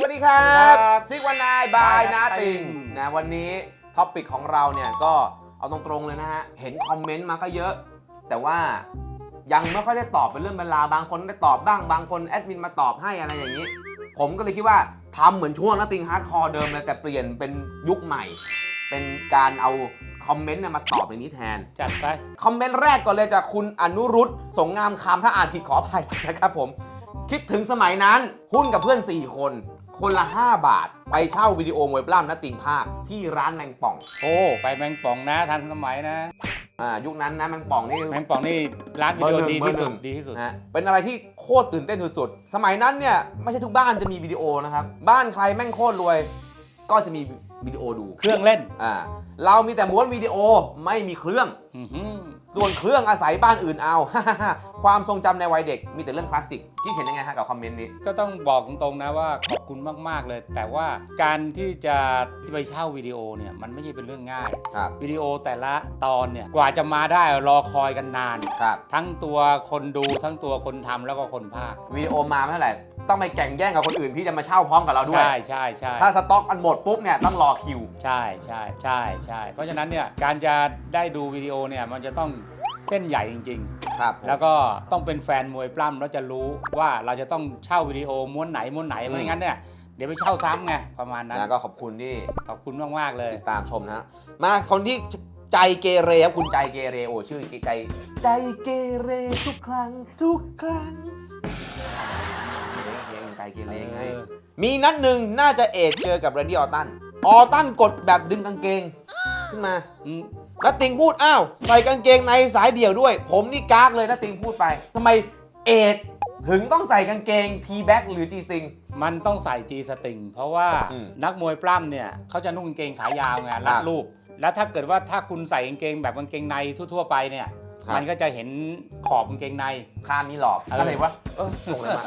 สวัสดีครับครับซิกวันนายบาย Bye นาติง Nothing นะวันนี้ท็อปิกของเราเนี่ยก็เอาตรงๆเลยนะฮะ เห็นคอมเมนต์มาก็เยอะ แต่ว่ายังไม่ค่อยได้ตอบเป็นเรื่องเวลาวบางคนได้ตอบบ้างบางคนแอดมินมาตอบให้อะไรอย่างนี้ ผมก็เลยคิดว่าทำเหมือนช่วงนาติงฮาร์ดคอร์เดิมเลยแต่เปลี่ยนเป็นยุคใหม่ เป็นการเอาคอมเมนต์เนี่ยมาตอบในนี้แทน จัดไป คอมเมนต์แรกก่อนเลยจากคุณอนุรุตสงงามคำถ้าอ่านผิดขออภัยนะครับผม คิดถึงสมัยนั้นหุ้นกับเพื่อน 4 คน คนละ 5 บาท ไปเช่าวิดีโอมวยปล้ำนัดติงภาคที่ร้านแมงป่องโอ้ไปแมงป่องนะทันสมัยนะ อ่ายุคนั้นนะแมงป่องนี่ แมงป่องนี่ร้านวิดีโอดีที่สุดดีที่สุดนะฮะเป็นอะไรที่โคตรตื่นเต้นสุดๆ สมัยนั้นเนี่ย ไม่ใช่ทุกบ้านจะมีวิดีโอนะครับ บ้านใครแม่งโคตรรวย ก็จะมีวิดีโอดู เครื่องเล่นอ่า เรามีแต่ม้วนวิดีโอไม่มีเครื่อง อื้อหือส่วนเครื่องอาศัยบ้านอื่นเอาความทรงจำในวัยเด็กมีแต่เรื่องคลาสสิกคิดเห็นยังไงฮะกับคอมเมนต์นี้ ก็ต้องบอกตรงๆนะว่าขอบคุณมากๆเลย แต่ว่าการที่จะไปเช่าวิดีโอเนี่ยมันไม่ใช่เป็นเรื่องง่าย ครับ วิดีโอแต่ละตอนเนี่ยกว่าจะมาได้รอคอยกันนาน ครับ ทั้งตัวคนดูทั้งตัวคนทำแล้วก็คนภาควิดีโอมาไม่เท่าไหร่ต้องไปแข่งแย่งกับคนอื่นที่จะมาเช่าพร้อมกับเราด้วย ใช่ใช่ใช่ถ้าสต็อกมันหมดปุ๊บเนี่ยต้องรอคิว ใช่ใช่ใช่ใช่เพราะฉะนั้นเนี่ยการจะได้ดูวิดีโอเนี่ยมันจะต้อง เส้นใหญ่จริงๆครับแล้วก็ต้องเป็นแฟนมวยปล้ำแล้วจะรู้ว่าเราจะต้องเช่าวิดีโอม้วนไหนม้วนไหนไม่งั้นเนี่ยเดี๋ยวไปเช่าซ้ำไงประมาณนั้นนะก็ขอบคุณที่ขอบคุณมากๆเลย ติดตามชมนะฮะมาคนที่ใจเกเรครับคุณใจเกเรโอ้ชื่อใจ ใจเกเรทุกครั้ง ทุกครั้งเพลงใจเกเรไงเออมีนัดหนึ่งน่าจะเอกเจอกับแรนดี้ออตตัน ออตตันกดแบบดึงกางเกง ขึ้นมา อืม นัตติงพูดอ้าวใส่กางเกงในสายเดี่ยวด้วย ผมนี่กากเลยนัตติงพูดไปทำไมเอกถึงต้องใส่กางเกงทีแบ็กหรือจีสติง มันต้องใส่จีสติงเพราะว่าอืมนักมวยปล้ำเนี่ยเขาจะนุ่งกางเกงขายาวไงรัดรูป แล้วถ้าเกิดว่าถ้าคุณใส่กางเกงแบบกางเกงในทั่วๆไปเนี่ย ครับ มันก็จะเห็นขอบกางเกงใน คามีหลอบเอออ อะไรวะเออส่งอะไรมา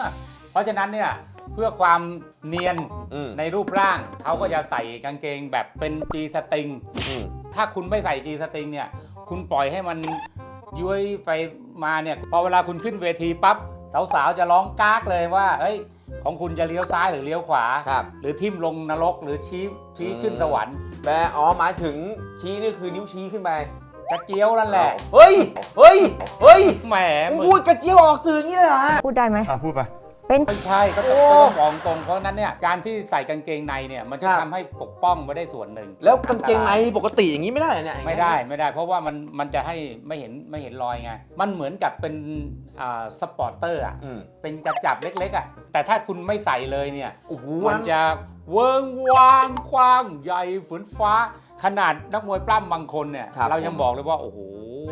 เพราะฉะนั้นเนี่ยเพื่อความเนียนอืม ในรูปร่างเขาก็จะใส่กางเกงแบบเป็นจีสติง อืม ถ้าคุณไม่ใส่จีสติงเนี่ย คุณปล่อยให้มันย้วยไปมาเนี่ย พอเวลาคุณขึ้นเวทีปั๊บสาวๆจะร้องกากเลยว่าเฮ้ยของคุณจะเลี้ยวซ้ายหรือเลี้ยวขวา ครับหรือทิ่มลงนรกหรือชี้ชี้อืม ขึ้นสวรรค์แปลอ๋อหมายถึงชี้นี่คือนิ้วชี้ขึ้นไปกระเจียวนั่นแหละเฮ้ย เฮ้ย เฮ้ยแหมมึงมึงพูดกระเจียวออกสื่ออย่างนี้เลยเหรอฮะ พูดได้ไหมอะพูดไป เป็นไม่ใช่ก็ต้องโอ้ก็ต้องบอกตรงเพราะฉะนั้นเนี่ยการที่ใส่กางเกงในเนี่ยมันจะครับ ทำให้ปกป้องไว้ได้ส่วนหนึ่งแล้วกางเกงในปกติอย่างนี้ไม่ได้เหรอเนี่ยไม่ได้ไม่ได้ เพราะว่ามันมันจะให้ไม่เห็นไม่เห็นรอยไงมันเหมือนกับเป็นอ่าสปอร์เตอร์อะอืมเป็นกระจับเล็กๆอะแต่ถ้าคุณไม่ใส่เลยเนี่ย โอ้โหมันจะเวิงวางกว้างใหญ่ฝืนฟ้า ขนาดนักมวยปล้ำบางคนเนี่ย ครับ เรายังบอกเลยว่า โอ้โห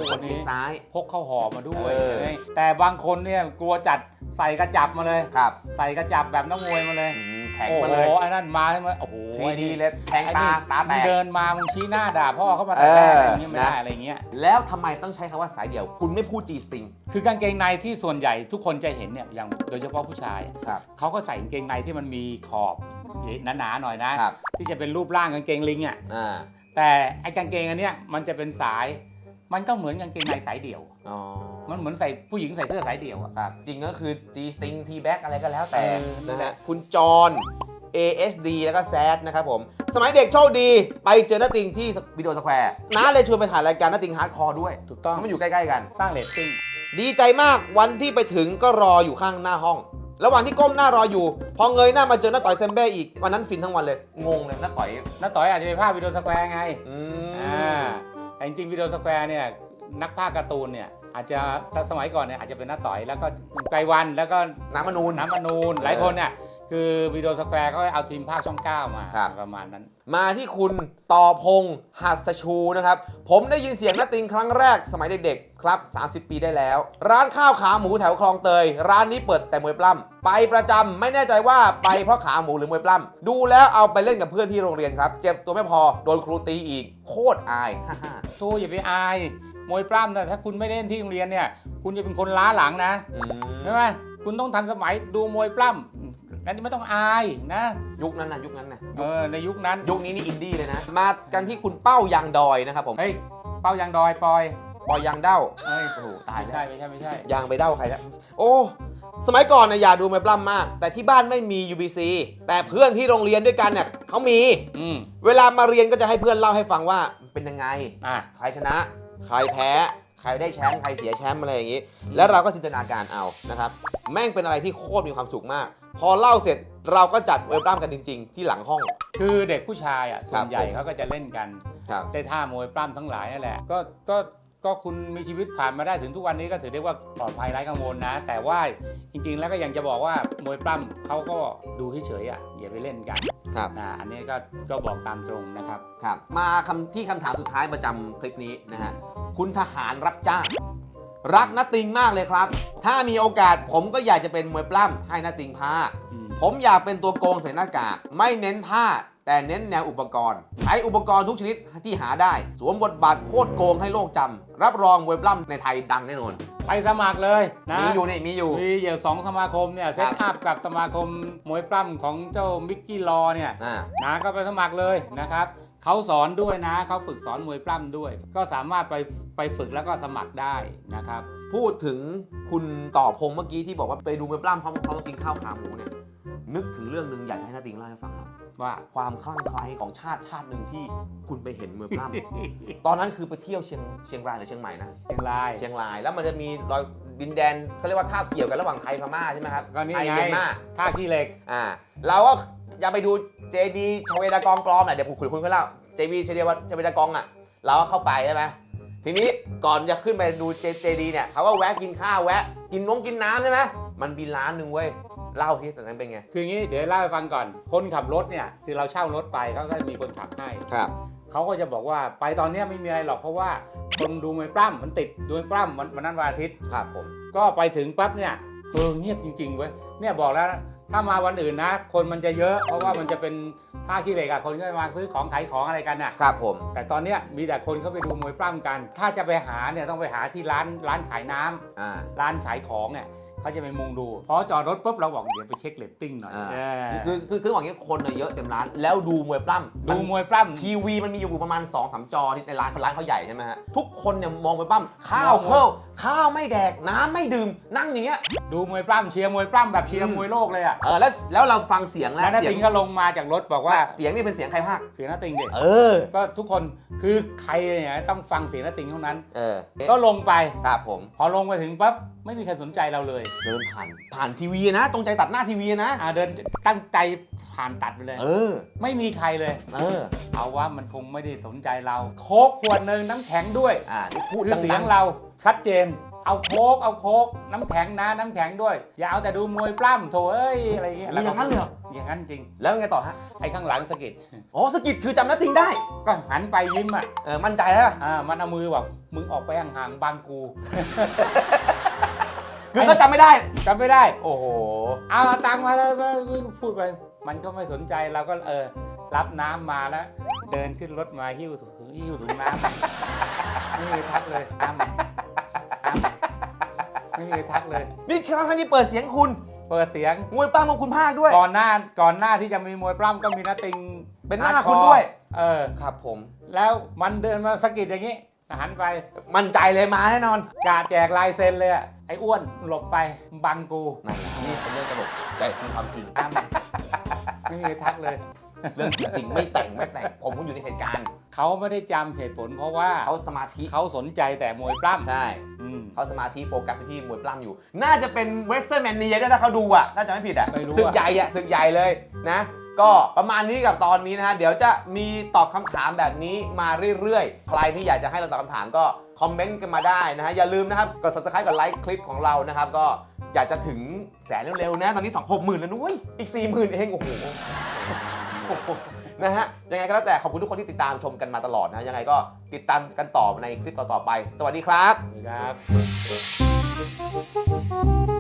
ควันนเกนี้งซ้าย พกเข้าห่อมาด้วย เออ แต่บางคนเนี่ยกลัวจัดใส่กระจับมาเลย ครับใส่กระจับแบบนักมวยมาเลยอืมแข็งโอ้มาโหเลยไอ้นั่นมาใช่ไหมโอ้โหทีไอ้ดีนี่เลยแทงไอ้ตานี่ตาแตมึงกเดินมามึงชี้หน้าด่าพ่อเขามาแต่แรกเอออะไรอย่างเงี้ยไม่ได้นะ อะไรอย่างเงี้ย แล้วทำไมต้องใช้คำว่าสายเดี่ยว คุณไม่พูด G string คือกางเกงในที่ส่วนใหญ่ทุกคนจะเห็นเนี่ยอย่างโดยเฉพาะผู้ชายครับ เขาก็ใส่กางเกงในที่มันมีขอบหนาๆหน่อยนะ ครับที่จะเป็นรูปร่างกางเกงลิงอะอ่าแต่ไอ้กางเกงอันเนี้ยมันจะเป็นสาย มันก็เหมือนกางเกงในสายเดี่ยว อ๋อมันเหมือนใส่ผู้หญิงใส่เสื้อสายเดี่ยวอะครับ จริงก็คือ G string T back อะไรก็แล้วแต่เออ นะฮะคุณจอห์น ASD แล้วก็แซดนะครับผม สมัยเด็กโชคดี ไปเจอน้าติงที่วิดีโอสแควร์น้าเลยชวนไปถ่ายรายการน้าติงฮาร์ดคอร์ด้วยถูกต้อง เพราะมันอยู่ใกล้ๆกัน สร้างเรตติ้งดีใจมากวันที่ไปถึงก็รออยู่ข้างหน้าห้อง ระหว่างที่ก้มหน้ารออยู่ พอเงยหน้ามาเจอน้าต่อยเซมเบ้อีกวันนั้นฟินทั้งวันเลย งงเลยน้าต่อยน้าต่อยอาจจะไปภาควิดีโอสแควร์ไง อือ่าม แต่จริงๆวิดีโอสแควร์เนี่ยนักภาคการ์ตูนเนี่ยอาจจะแต่สมัยก่อนเนี่ยอาจจะเป็นน้าต่อยแล้วก็ไกรวันแล้วก็น้ำมนูนน้ำมนูนหลายคนเนี่ย คือวิดีโอสแควร์ก็เอาทีมภาคช่อง 9 มาครับ ประมาณนั้น มาที่คุณต่อพงษ์หัสชูนะครับ ผมได้ยินเสียงน้าติงครั้งแรกสมัยเด็กๆ ครับ 30 ปีได้แล้ว ร้านข้าวขาหมูแถวคลองเตย ร้านนี้เปิดแต่มวยปล้ำไปประจำไม่แน่ใจว่าไปเพราะขาหมูหรือมวยปล้ำดูแล้วเอาไปเล่นกับเพื่อนที่โรงเรียนครับ เจ็บตัวไม่พอโดนครูตีอีก โคตรอายฮ่าฮ่าโธ่อย่าไปอาย มวยปล้ำแต่ถ้าคุณไม่เล่นที่โรงเรียนเนี่ย คุณจะเป็นคนล้าหลังนะ อืม ใช่ไหมคุณต้องทันสมัยดูมวยปล้ำ อันนี้ไม่ต้องอายนะยุคนั้นนะยุคนั้นนะเออในยุคนั้นยุคนี้นี่อินดี้เลยนะ มากันที่คุณเป้ายางดอยนะครับผมเฮ้ยเป้ายางดอยปอยปล่อยยางเด้าเอ้ยโอ้โหตายไม่แล้วใช่ไม่ใช่ไม่ใช่ยางไปเด้าใครนะโอ้สมัยก่อนเนี่ยอยากดูมวยปล้ำมาก แต่ที่บ้านไม่มี UBC แต่เพื่อนที่โรงเรียนด้วยกันเนี่ยเขามีอืมเวลามาเรียนก็จะให้เพื่อนเล่าให้ฟังว่าเป็นยังไงอะใครชนะ ใครแพ้ ใครได้แชมป์ใครเสียแชมป์อะไรอย่างนี้ แล้วเราก็จินตนาการเอานะครับ แม่งเป็นอะไรที่โคตรมีความสุขมาก พอเล่าเสร็จเราก็จัดเวลปล้ำกันจริง ๆ ที่หลังห้อง คือเด็กผู้ชายอะส่วนใหญ่ผมเขาก็จะเล่นกันครับ ได้ท่ามวยปล้ำทั้งหลายนั่นแหละก็ก็ก็คุณมีชีวิตผ่านมาได้ถึงทุกวันนี้ก็ถือได้ว่าปลอดภัยไร้กังวลนะ แต่ว่าจริง ๆ แล้วก็ยังจะบอกว่ามวยปล้ำเขาก็ดูเฉยๆอะอย่าไปเล่นกันครับ นะอันนี้ก็ก็บอกตามตรงนะครับ ครับ มาคำที่คำถามสุดท้ายประจำคลิปนี้นะฮะ คุณทหารรับจ้าง รักนัตติงมากเลยครับ ถ้ามีโอกาสผมก็อยากจะเป็นมวยปล้ำให้นัตติงพากอืมผมอยากเป็นตัวโกงใส่หน้ากากไม่เน้นท่าแต่เน้นแนวอุปกรณ์ ใช้อุปกรณ์ทุกชนิดที่หาได้ สวมบทบาทโคตรโกงให้โลกจำรับรองมวยปล้ำในไทยดังแน่นอน ไปสมัครเลยนะมีอยู่นี่มีอยู่ มีอยู่สองสมาคมเนี่ยเซตอัพกับสมาคมมวยปล้ำของเจ้ามิกกี้ลอเนี่ยอ่านะก็ไปสมัครเลยนะครับ เขาสอนด้วยนะเขาฝึกสอนมวยปล้ำด้วย ก็สามารถไปไปฝึกแล้วก็สมัครได้นะครับ พูดถึงคุณต่อพงษ์เมื่อกี้ที่บอกว่าไปดูมวยปล้ำพร้อมพร้อมกินข้าวขาหมูเนี่ยนึกถึงเรื่องหนึ่งอยากจะให้นาติงเล่าให้ฟังหน่อยว่าความคลั่งไคล้ของชาติชาติหนึ่งที่คุณไปเห็นมวยปล้ำ ตอนนั้นคือไปเที่ยวเชียงเชียงรายหรือเชียงใหม่นะเชียงรายเชียงรายแล้วมันจะมีรอยดินแดนเขาเรียกว่าคาบเกี่ยวกันระหว่างไทยพม่าใช่ไหมครับก็นี่ไทยไงเมียนมาท่าขี้เหล็กอ่าเราก็ อย่าไปดูเจดีชเวดากองปลอมหน่อยเดี๋ยวผมคุยคุณเพื่อนเล่าเจดีชเวดาชเวดากองอะ เราก็เข้าไปใช่ไหมทีนี้ก่อนจะขึ้นไปดูเจเจดีเนี่ยเขาก็แวะกินข้าวแวะ กินน้องกินน้ำใช่ไหมมันมีร้านหนึ่งเว้ยเล่าที่ตอนนั้นเป็นไง คืออย่างนี้เดี๋ยวเล่าให้ฟังก่อน คนขับรถเนี่ยคือเราเช่ารถไปเขาก็มีคนขับให้ ครับ เขาก็จะบอกว่าไปตอนเนี้ยไม่มีอะไรหรอกเพราะว่าคนดูมวยปล้ำมันติดดูมวยปล้ำวันวันนั้นวันอาทิตย์ ครับผม ก็ไปถึงปั๊บเนี่ยเออเงียบจริงๆเว้ยเนี่ยบอกแล้วนะ ถ้ามาวันอื่นนะ คนมันจะเยอะ เพราะว่ามันจะเป็นท่าขี้เหล็กอะคนก็มาซื้อของขายของอะไรกันน่ะครับผม แต่ตอนเนี้ยมีแต่คนเข้าไปดูมวยปล้ำกัน ถ้าจะไปหาเนี่ยต้องไปหาที่ร้านร้านขายน้ำอ่า ร้านขายของเนี่ยเขาจะไปมุงดูพอจอดรถปุ๊บเราบอกเดี๋ยวไปเช็คเรตติ้งหน่อยอ่า เออคือคือคือบอกอย่างนี้คนน่ะเยอะเต็มร้าน แล้วดูมวยปล้ำดูมันมวยปล้ำ ทีวีมันมีอยู่ประมาณ2อสามจอที่ในร้านเขาร้านเขาใหญ่ใช่ไหมฮะ ทุกคนเนี่ยมองมวยปล้ำข้าวเข้า ข้าวไม่แดกน้ำไม่ดื่มนั่งอย่างเงี้ยดูมวยปล้ำเชียร์มวยปล้ำแบบเชียร์อืมมวยโลกเลยอะเออแล้วแล้วเราฟังเสียงแล้แล้ววนาเสียติงงก็ลงมาจากรถบอกว่าเสียงนี่เป็นเสียงใครภาคเสียงนาติงเด็กเออก็ทุกคนคือใครเนี่ยต้องฟังเสียงนาติงเท่านั้น เออก็ลงไป ครับผมพอลงไปถึงปั๊บไม่มีใครสนใจเราเลยเดินผ่านผ่านทีวีนะตรงใจตัดหน้าทีวีนะอ่าเดินตั้งใจผ่านตัดไปเลย เออไม่มีใครเลย เออเอาว่ามันคงไม่ได้สนใจเรา โค้กขวดหนึ่งน้ำแข็งด้วย อ่านี่พูดคือเสียดังงๆเรา ชัดเจน เอาโค้กเอาโค้กน้ำแข็งนะน้ำแข็งด้วย อย่าเอาแต่ดูมวยปล้ำโถเอ้ยอะไรอย่างเงี้ยมีอย่างนั้นเลยเหรอ อย่างนั้นจริง แล้วไงต่อฮะ ไอ้ข้างหลังสะกิดอ๋อสกิดคือจำหน้าติงได้ ก็หันไปยิ้มอะเออมั่นใจแล้วป่ะอ่ามันเอามือแบบมึงออกไปห่างๆบางกู คือเขาจำไม่ได้จำไม่ได้ โอ้โห เอาตังค์มาแล้วพูดไป มันก็ไม่สนใจเราก็เออ รับน้ำมาแล้ว เดินขึ้นรถมาหิ้วถุงหิ้วถุงน้ำไม่มีทักเลยน้ำน้ำ ไม่มีทักเลย นี่ครั้งที่เปิดเสียงคุณเปิดเสียง มวยปล้ำของคุณภาคด้วย ก่อนหน้าก่อนหน้าที่จะมีมวยปล้ำก็มีนาติงเป็นหน้าคุณด้วย เออ ครับผม แล้วมันเดินมาสะกิดอย่างนี้หันไปมั่นใจเลยมาแน่นอน กาแจกลายเซ็นเลยอะไอ้อ้วนหลบไปบังกูนั่นแหละนี่เป็นเรื่องตลกแต่คือความจริงน้ำไม่มีทักเลย เรื่องจริงๆไม่แต่งไม่แต่ง ผมก็อยู่ในเหตุการณ์เขาไม่ได้จำเหตุผลเพราะว่าเขาสมาธิเขาสนใจแต่มวยปล้ำใช่ อืม เขาสมาธิโฟกัสไปที่มวยปล้ำอยู่ น่าจะเป็นเวสเทิร์นแมนเนียด้วยนะเขาดูอะ น่าจะไม่ผิดอะไม่รู้อะ ศึกใหญ่อะศึกใหญ่เลยนะ ก็ประมาณนี้กับตอนนี้นะฮะ เดี๋ยวจะมีตอบคำถามแบบนี้มาเรื่อยๆ ใครที่อยากจะให้เราตอบคำถามก็คอมเมนต์กันมาได้นะฮะ อย่าลืมนะครับ กด subscribe กดไลค์คลิปของเรานะครับ ก็อยากจะถึงแสนเร็วๆนะ ตอนนี้2 6 0 0 0 0 แล้วนุ้ย อีก 4 0,000 เอง โอ้โห นะฮะยังไงก็แล้วแต่ขอบคุณทุกคนที่ติดตามชมกันมาตลอดนะยังไงก็ติดตามกันต่อในคลิปต่อๆไป สวัสดีครับ ครับ